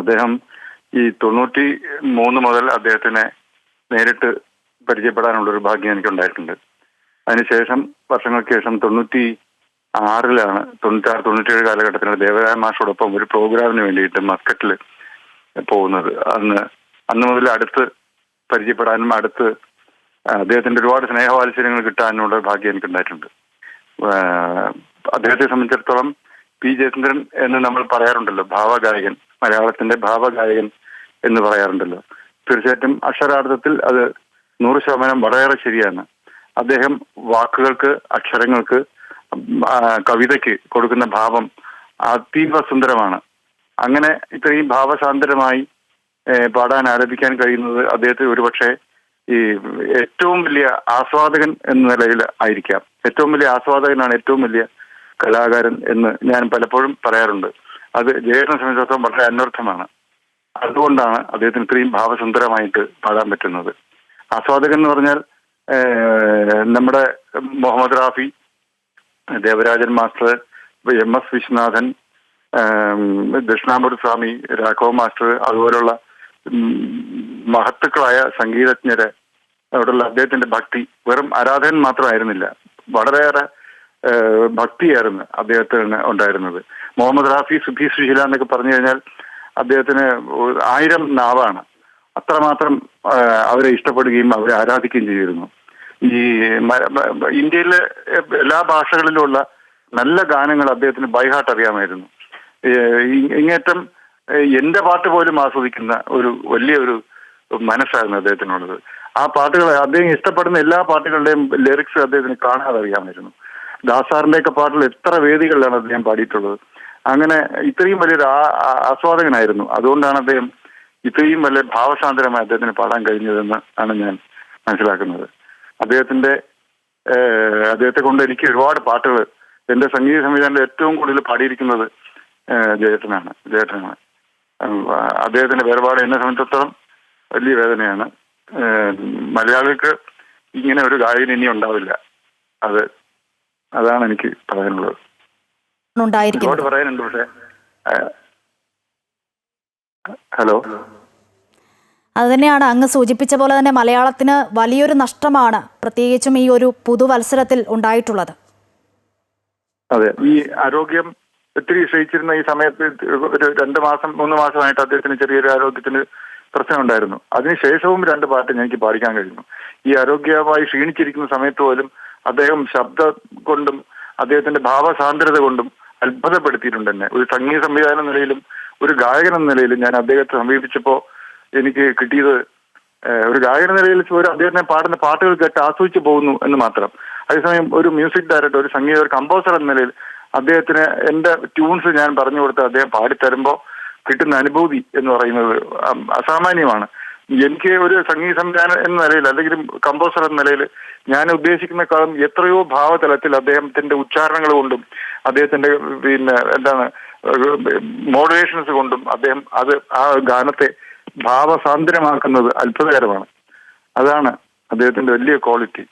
അദ്ദേഹം ഈ തൊണ്ണൂറ്റി മൂന്ന് മുതൽ അദ്ദേഹത്തിനെ നേരിട്ട് പരിചയപ്പെടാനുള്ള ഒരു ഭാഗ്യം എനിക്കുണ്ടായിട്ടുണ്ട്. അതിനുശേഷം വർഷങ്ങൾക്ക് ശേഷം തൊണ്ണൂറ്റി ആറിലാണ് തൊണ്ണൂറ്റാറ് തൊണ്ണൂറ്റേഴ് കാലഘട്ടത്തിൽ ദേവരായ മാഷോടൊപ്പം ഒരു പ്രോഗ്രാമിന് വേണ്ടിയിട്ട് മസ്കറ്റിൽ പോകുന്നത്. അന്ന് അന്ന് മുതൽ അടുത്ത് പരിചയപ്പെടാനും അടുത്ത് അദ്ദേഹത്തിന്റെ ഒരുപാട് സ്നേഹവാത്സര്യങ്ങൾ കിട്ടാനുള്ള ഭാഗ്യം എനിക്കുണ്ടായിട്ടുണ്ട്. അദ്ദേഹത്തെ സംബന്ധിച്ചിടത്തോളം പി ജയചന്ദ്രൻ എന്ന് നമ്മൾ പറയാറുണ്ടല്ലോ ഭാവഗായകൻ. മലയാളത്തിന്റെ ഭാവഗായകൻ എന്ന് പറയാറുണ്ടല്ലോ. തീർച്ചയായിട്ടും അക്ഷരാർത്ഥത്തിൽ അത് നൂറ് ശതമാനം വളരെയേറെ ശരിയാണ്. അദ്ദേഹം വാക്കുകൾക്ക് അക്ഷരങ്ങൾക്ക് കവിതയ്ക്ക് കൊടുക്കുന്ന ഭാവം അതീവ സുന്ദരമാണ്. അങ്ങനെ ഇത്രയും ഭാവശാന്തരമായി പാടാൻ ആരംഭിക്കാൻ കഴിയുന്നത് അദ്ദേഹത്തെ ഒരുപക്ഷെ ഈ ഏറ്റവും വലിയ ആസ്വാദകൻ എന്ന നിലയിൽ ആയിരിക്കാം. ഏറ്റവും വലിയ ആസ്വാദകനാണ് ഏറ്റവും വലിയ കലാകാരൻ എന്ന് ഞാൻ പലപ്പോഴും പറയാറുണ്ട്. അത് ജയേട്ടനെ സംബന്ധിച്ചിടത്തോളം വളരെ അന്വർത്ഥമാണ് അതുകൊണ്ടാണ് അദ്ദേഹത്തിന് ഇത്രയും ഭാവസുന്ദരമായിട്ട് പാടാൻ പറ്റുന്നത്. ആസ്വാദകൻ എന്ന് പറഞ്ഞാൽ നമ്മുടെ Muhammad Rafi Devarajan master M S Viswanathan Dakshinamoorthy Swami Raghava master അതുപോലുള്ള മഹത്തുക്കളായ സംഗീതജ്ഞരെ അവിടെയുള്ള അദ്ദേഹത്തിന്റെ ഭക്തി വെറും ആരാധകൻ മാത്രമായിരുന്നില്ല. വളരെയേറെ ഭക്തിയായിരുന്നു അദ്ദേഹത്തിന് ഉണ്ടായിരുന്നത്. മുഹമ്മദ് റാഫി സുഫി സുശീല എന്നൊക്കെ പറഞ്ഞു കഴിഞ്ഞാൽ അദ്ദേഹത്തിന് ആയിരം നാവാണ്. അത്രമാത്രം അവരെ ഇഷ്ടപ്പെടുകയും അവരെ ആരാധിക്കുകയും ചെയ്തിരുന്നു. ഈ ഇന്ത്യയിലെ എല്ലാ ഭാഷകളിലുമുള്ള നല്ല ഗാനങ്ങൾ അദ്ദേഹത്തിന് ബൈഹാർട്ട് അറിയാമായിരുന്നു. ഇങ്ങേറ്റം എന്റെ പാട്ട് പോലും ആസ്വദിക്കുന്ന ഒരു വലിയ ഒരു മനസ്സായിരുന്നു അദ്ദേഹത്തിനുള്ളത്. ആ പാട്ടുകൾ അദ്ദേഹം ഇഷ്ടപ്പെടുന്ന എല്ലാ പാട്ടുകളുടെയും ലിറിക്സ് അദ്ദേഹത്തിന് കാണാതെ അറിയാമായിരുന്നു. ദാസാറിന്റെയൊക്കെ പാട്ടിൽ എത്ര വേദികളിലാണ് അദ്ദേഹം പാടിയിട്ടുള്ളത്. അങ്ങനെ ഇത്രയും വലിയൊരു ആസ്വാദകനായിരുന്നു. അതുകൊണ്ടാണ് അദ്ദേഹം ഇത്രയും വലിയ ഭാവസാന്ദ്രമായി അദ്ദേഹത്തിന് പാടാൻ കഴിഞ്ഞതെന്ന് ആണ് ഞാൻ മനസ്സിലാക്കുന്നത്. അദ്ദേഹത്തിന്റെ അദ്ദേഹത്തെ കൊണ്ട് എനിക്ക് ഒരുപാട് പാട്ടുകൾ എന്റെ സംഗീത സംവിധാനത്തിൽ ഏറ്റവും കൂടുതൽ പാടിയിരിക്കുന്നത് ജയേട്ടനാണ് ജയേട്ടനാണ്. അദ്ദേഹത്തിന്റെ വേർപാട് എന്നെ സംബന്ധിച്ചിടത്തോളം വലിയ വേദനയാണ്. മലയാളികൾക്ക് ഇങ്ങനെ ഒരു ഗായകൻ ഇനി ഉണ്ടാവില്ല. അത് അതാണ് എനിക്ക് പറയാനുള്ളത്. ഒരുപാട് പറയാനുണ്ട് പക്ഷേ ഹലോ? അതുതന്നെയാണ് അങ്ങ് സൂചിപ്പിച്ച പോലെ തന്നെ മലയാളത്തിന് വലിയൊരു നഷ്ടമാണ് പ്രത്യേകിച്ചും ഈ ഒരു പുതുവത്സരത്തിൽ ഉണ്ടായിട്ടുള്ളത്. അതെ ഈ ആരോഗ്യം ഒത്തിരി ക്ഷയിച്ചിരുന്ന ഈ സമയത്ത് ഒരു രണ്ട് മാസം മൂന്ന് മാസമായിട്ട് അദ്ദേഹത്തിന് ചെറിയൊരു ആരോഗ്യത്തിന് പ്രശ്നം ഉണ്ടായിരുന്നു അതിനുശേഷവും രണ്ട് പാട്ട് എനിക്ക് പാടിക്കാൻ കഴിഞ്ഞു. ഈ ആരോഗ്യമായി ക്ഷീണിച്ചിരിക്കുന്ന സമയത്ത് പോലും അദ്ദേഹം ശബ്ദം കൊണ്ടും അദ്ദേഹത്തിന്റെ ഭാവസാന്ദ്രത കൊണ്ടും അത്ഭുതപ്പെടുത്തിയിട്ടുണ്ട് എന്നെ ഒരു സംഗീത സംവിധാന നിലയിലും ഒരു ഗായകൻ എന്ന നിലയിലും ഞാൻ അദ്ദേഹത്തെ സമീപിച്ചപ്പോ എനിക്ക് കിട്ടിയത് ഒരു ഗായകൻ നിലയിൽ ഒരു അദ്ദേഹത്തിനെ പാടുന്ന പാട്ടുകൾ കേട്ട് ആസ്വദിച്ചു പോകുന്നു എന്ന് മാത്രം. അതേസമയം ഒരു മ്യൂസിക് ഡയറക്ടർ ഒരു സംഗീത ഒരു കമ്പോസർ എന്ന നിലയിൽ അദ്ദേഹത്തിന് എന്റെ ട്യൂൺസ് ഞാൻ പറഞ്ഞു കൊടുത്ത് അദ്ദേഹം പാടിത്തരുമ്പോൾ കിട്ടുന്ന അനുഭൂതി എന്ന് പറയുന്നത് അസാമാന്യമാണ്. എനിക്ക് ഒരു സംഗീത സംവിധാനം എന്ന നിലയിൽ അല്ലെങ്കിൽ കമ്പോസർ എന്ന നിലയിൽ ഞാൻ ഉദ്ദേശിക്കുന്നേക്കാളും എത്രയോ ഭാവതലത്തിൽ അദ്ദേഹത്തിന്റെ ഉച്ചാരണങ്ങൾ കൊണ്ടും അദ്ദേഹത്തിന്റെ പിന്നെ എന്താണ് മോഡുലേഷൻസ് കൊണ്ടും അദ്ദേഹം അത് ആ ഗാനത്തെ ഭാവസാന്ദ്രമാക്കുന്നത് അത്ഭുതകരമാണ്. അതാണ് അദ്ദേഹത്തിന്റെ വലിയ ക്വാളിറ്റി